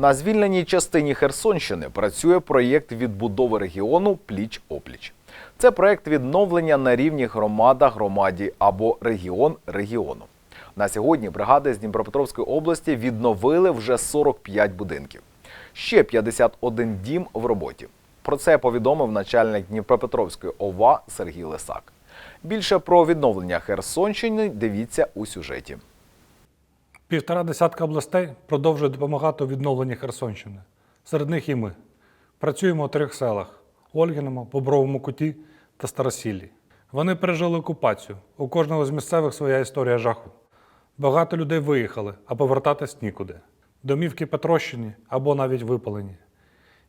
На звільненій частині Херсонщини працює проєкт відбудови регіону Пліч-опліч. Це проєкт відновлення на рівні громада громаді або регіон регіону. На сьогодні бригади з Дніпропетровської області відновили вже 45 будинків. Ще 51 дім в роботі. Про це повідомив начальник Дніпропетровської ОВА Сергій Лисак. Більше про відновлення Херсонщини дивіться у сюжеті. Півтора десятка областей продовжує допомагати у відновленні Херсонщини. Серед них і ми. Працюємо у трьох селах: Ольгіному, Бобровому Куті та Старосіллі. Вони пережили окупацію. У кожного з місцевих своя історія жаху. Багато людей виїхали, а повертатись нікуди. Домівки потрощені або навіть випалені.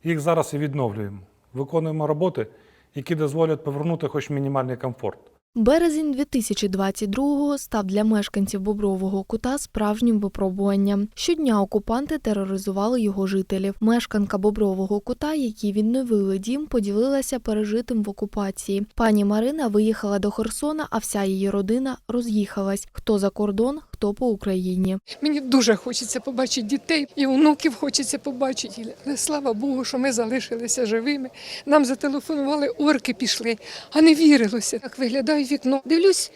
Їх зараз і відновлюємо. Виконуємо роботи, які дозволять повернути хоч мінімальний комфорт. Березень 2022-го став для мешканців Бобрового кута справжнім випробуванням. Щодня окупанти тероризували його жителів. Мешканка Бобрового кута, які відновили дім, поділилася пережитим в окупації. Пані Марина виїхала до Херсона, а вся її родина роз'їхалась. Хто за кордон, хто по Україні. Мені дуже хочеться побачити дітей, і онуків хочеться побачити. Але слава Богу, що ми залишилися живими. Нам зателефонували, орки пішли, а не вірилося. Так виглядає вікно. Дивлюсь,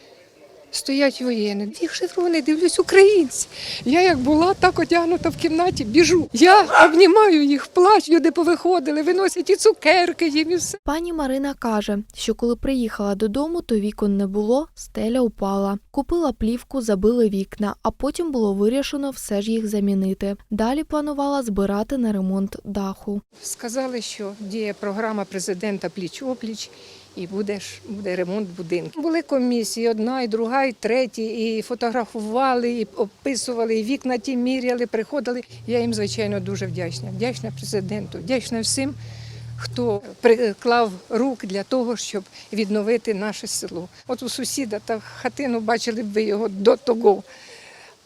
стоять воєнні. Їх шифрони, дивлюсь, українці. Я як була так одягнута в кімнаті, біжу. Я обнімаю їх, плач, люди повиходили, виносять і цукерки їм і все. Пані Марина каже, що коли приїхала додому, то вікон не було, стеля упала. Купила плівку, забили вікна, а потім було вирішено все ж їх замінити. Далі планувала збирати на ремонт даху. Сказали, що діє програма президента пліч-опліч і буде, буде ремонт будинків. Були комісії, одна, і друга, і третя, і фотографували, і описували, і вікна ті міряли, приходили. Я їм, звичайно, дуже вдячна. Вдячна президенту, вдячна всім, хто приклав рук для того, щоб відновити наше село. От у сусіда та хатину бачили б ви його до того.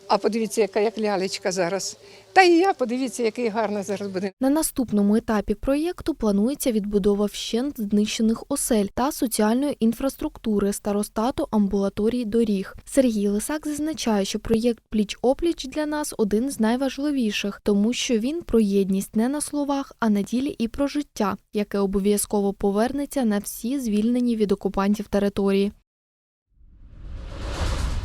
А подивіться, яка як лялечка зараз. Та і я подивіться, який гарний зараз буде. На наступному етапі проєкту планується відбудова вщент знищених осель та соціальної інфраструктури, старостату, амбулаторій, доріг. Сергій Лисак зазначає, що проєкт Пліч-опліч для нас один з найважливіших, тому що він про єдність не на словах, а на ділі і про життя, яке обов'язково повернеться на всі звільнені від окупантів території.